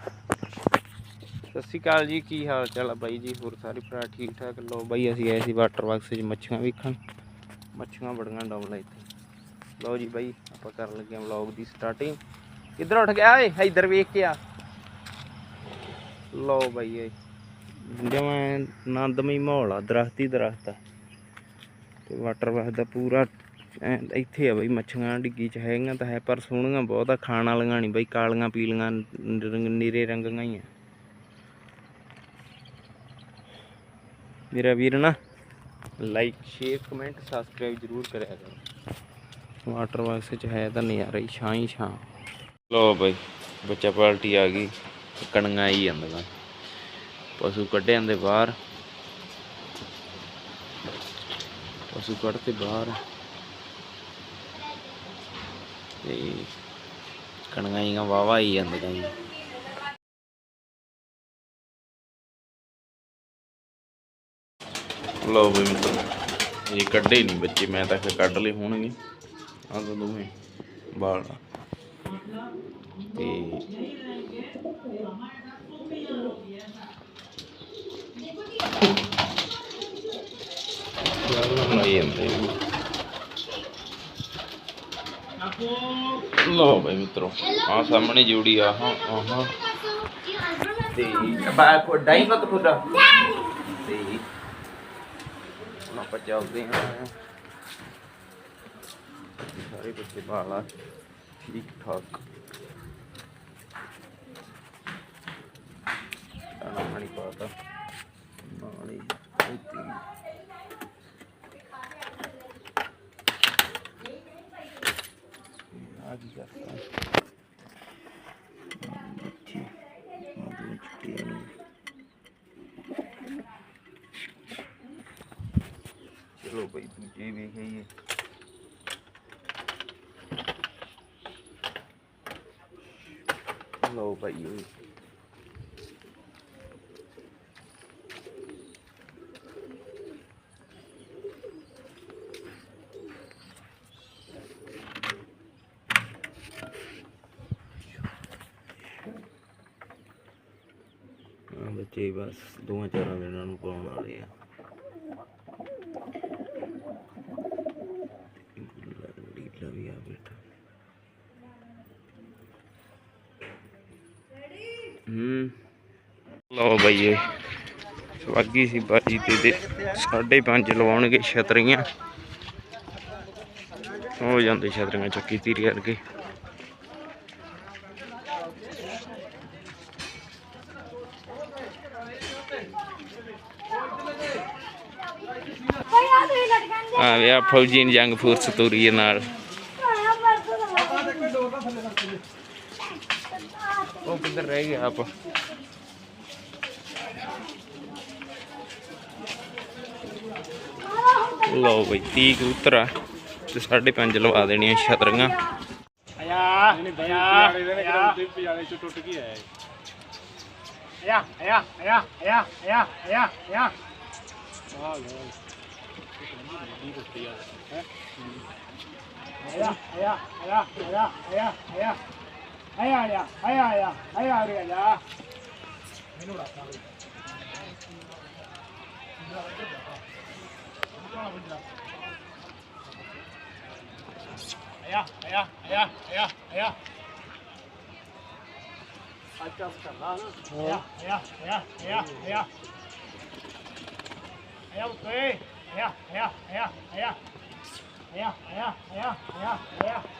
ਸਤਿ ਸ਼੍ਰੀ ਅਕਾਲ ਜੀ, ਕੀ ਹਾਲ ਚਾਲ ਆ ਬਾਈ ਜੀ? ਹੋਰ ਸਾਰੇ ਭਰਾ ਠੀਕ ਠਾਕ? ਲੋ ਬਾਈ, ਅਸੀਂ ਆਏ ਸੀ ਵਾਟਰ ਬਾਕਸ 'ਚ ਮੱਛੀਆਂ ਵੇਖਣ। ਮੱਛੀਆਂ ਬੜੀਆਂ ਡਬਲ ਇੱਥੇ। ਲਓ ਜੀ ਬਾਈ, ਆਪਾਂ ਕਰਨ ਲੱਗੇ ਹਾਂ ਵਲੌਗ ਦੀ ਸਟਾਰਟਿੰਗ ਕਿੱਧਰ ਉੱਠ ਗਿਆ ਓਏ? ਇੱਧਰ ਵੇਖ ਕੇ ਆ। ਲਓ ਬਾਈ ਇਹ ਜਮਾਂ ਆਨੰਦਮਈ ਮਾਹੌਲ ਆ, ਦਰਖਤ ਹੀ ਦਰਖਤ ਆ। ਤੇ ਵਾਟਰ ਬਾਕਸ ਦਾ ਪੂਰਾ ਇੱਥੇ ਆ ਬਈ, ਮੱਛੀਆਂ ਡਿੱਗੀ ਚ ਹੈਗੀਆਂ ਤਾਂ ਹੈ, ਪਰ ਸੋਹਣੀਆਂ ਬਹੁਤ ਆ, ਖਾਣ ਵਾਲੀਆਂ ਨਹੀਂ ਬਈ, ਕਾਲੀਆਂ, ਪੀਲੀਆਂ, ਰੰਗ, ਨੀਰੇ ਰੰਗੀਆਂ ਹੀ ਆ। ਮੇਰਾ ਵੀਰ ਨਾ ਲਾਈਕ ਸ਼ੇਅਰ ਕਮੈਂਟ ਸਬਸਕ੍ਰਾਈਬ ਜ਼ਰੂਰ ਕਰਿਆ ਕਰੋ। ਵਾਟਰ ਬਾਕਸ ਚ ਹੈ ਤਾਂ ਨਜ਼ਾਰਾ ਹੀ, ਛਾਂ ਹੀ ਛਾਂ। ਲੋ ਬਈ, ਬੱਚਾ ਪਾਲਟੀ ਆ ਗਈ, ਕਣੀਆਂ ਹੀ ਜਾਂਦੀਆਂ। ਪਸ਼ੂ ਕੱਢੇ ਜਾਂਦੇ ਬਾਹਰ। ਪਸ਼ੂ ਕੱਢ ਕੱਢਤੇ ਬਾਹਰ। ਤੇ ਕਣੀਆਂ ਹੀ ਵਾਵਾ ਹੀ ਜਾਂਦੀਆਂ ਜੀ। ਲਓ ਬਈ ਮਿੱਤਰ ਇਹ ਕੱਢੇ ਨਹੀਂ ਬੱਚੇ ਮੈਂ ਤਾਂ ਫਿਰ ਕੱਢ ਲਏ ਹੋਣਗੇ। ਆਹ ਤਾਂ ਦੋਵੇਂ ਬਾਲ। ਤੇ ਬਣਾਈ ਜਾਂਦੇ ਲਓ ਬਈ ਮਿੱਤਰੋ ਆ ਸਾਹਮਣੇ ਜੋੜੀ ਆ, ਹਾਂ ਆਹਾਂ ਤੇ ਬਾ ਕੋ ਡਾਈ ਮਤ ਖੁਦਾ ਤੇ ਹੁਣ ਆਪਾਂ ਚੱਲਦੇ ਹਾਂ। ਸਾਰੇ ਬੱਚੇ ਬਾਲਾ ਠੀਕ ਠਾਕ ਦਾਣਾ ਪਾਣੀ ਪਾਤਾ ਨਾਲੇ ਇੱਥੇ ਆ ਕੀ ਕਰਤਾ ਬੱਚੇ ਮਦੂ ਚਿੱਟੇ ਨੇ ਚਲੋ ਬਈ ਦੂਜੇ ਵੇਖੀਏ ਲਓ ਭਾਈ ਓਏ। ਬੱਚੇ ਬਸ ਦੋਵਾਂ ਚਾਰਾਂ ਦਿਨਾਂ ਨੂੰ ਪਾਉਣ ਵਾਲੇ ਆ ਲੀਲਾ ਵੀ ਆ ਬੇਟਾ ਹੂੰ। ਲਓ ਬਈਏ ਸਵਾਗੀ ਸੀ ਬਾਜੀ ਤੇ 5.5 ਲਵਾਉਣਗੇ ਛਤਰੀਆਂ। ਹੋ ਜਾਂਦੇ ਛਤਰੀਆਂ ਚੱਕੀ ਤੀਰੀ ਵਰਗੇ ਆ ਵੇ ਆ ਫੌਜੀ ਨੇ ਜੰਗ ਫੋਰਸ ਤੋਰੀ ਨਾਲ। ਉਹ ਕਿੱਧਰ ਰਹਿ ਗਿਆ ਆਪ? ਲਓ ਬਈ 30 ਕਬੂਤਰ ਆ ਤੇ 5.5 ਲਵਾ ਦੇਣੀਆਂ ਛਤਰੀਆਂ। ਆਇਆ ਪਜਾਲੇ ਚ ਟੁੱਟ ਕੇ ਆਇਆ ਆਇਆ ਆਇਆ ਆਇਆ ਆਇਆ ਆਇਆ ਆਇਆ ਆਇਆ। ਆਇਆ ਆਇਆ ਆਇਆ ਆਇਆ ਆਇਆ ਆਇਆ ਆਇਆ। Ayaria, ayaria, ayaria lá. Aya, aya, aya, aya, aya. Acha ficar lá, né? Aya, aya, aya, aya, aya. Aya, o quê? Aya, aya, aya, aya. Aya, aya, aya, aya, aya.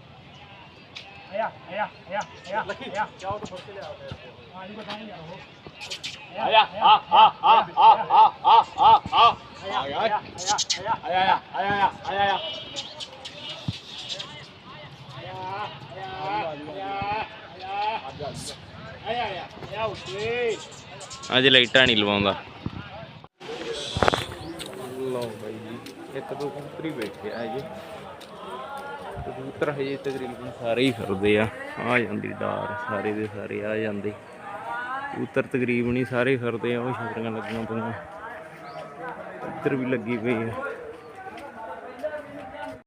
ਜੀ ਆਇਆ ਆਇਆ ਆਇਆ ਆਇਆ ਆਇਆ ਆਇਆ ਲੱਖੀ ਆਇਆ ਜਾਓ ਤਾਂ ਫੜ ਕੇ ਲਿਆਓ ਹਾਂ ਜੀ ਬਤਾਏਂਗੇ ਉਹ ਆਇਆ ਆ ਆ ਆ ਆ ਆ ਆ ਆ ਆ ਆਇਆ ਆਇਆ ਆਇਆ ਆਇਆ ਆਇਆ ਆਇਆ ਆਇਆ ਆਇਆ ਆਇਆ ਆਇਆ ਆਇਆ ਆਇਆ ਆਇਆ ਆਇਆ ਓਕੇ ਅੱਜ ਲਾਈਟਾਂ ਨਹੀਂ ਲਵਾਉਂਦਾ ਲਓ ਬਾਈ ਜੀ ਇੱਕ ਦੋ ਹੀ ਬੈਠੇ ਆ ਜੀ ਕਬੂਤਰ ਹਜੇ ਤਕਰੀਬਨ ਸਾਰੇ ਹੀ ਫਿਰਦੇ ਆ। ਆ ਜਾਂਦੀ ਡਾਰ, ਸਾਰੇ ਦੇ ਸਾਰੇ ਆ ਜਾਂਦੇ। ਕਬੂਤਰ ਤਕਰੀਬਨ ਹੀ ਸਾਰੇ ਫਿਰਦੇ ਆ, ਉਹ ਛਤਰੀਆਂ ਲੱਗੀਆਂ ਪਈਆਂ। ਇੱਧਰ ਵੀ ਲੱਗੀ ਪਈ ਆ।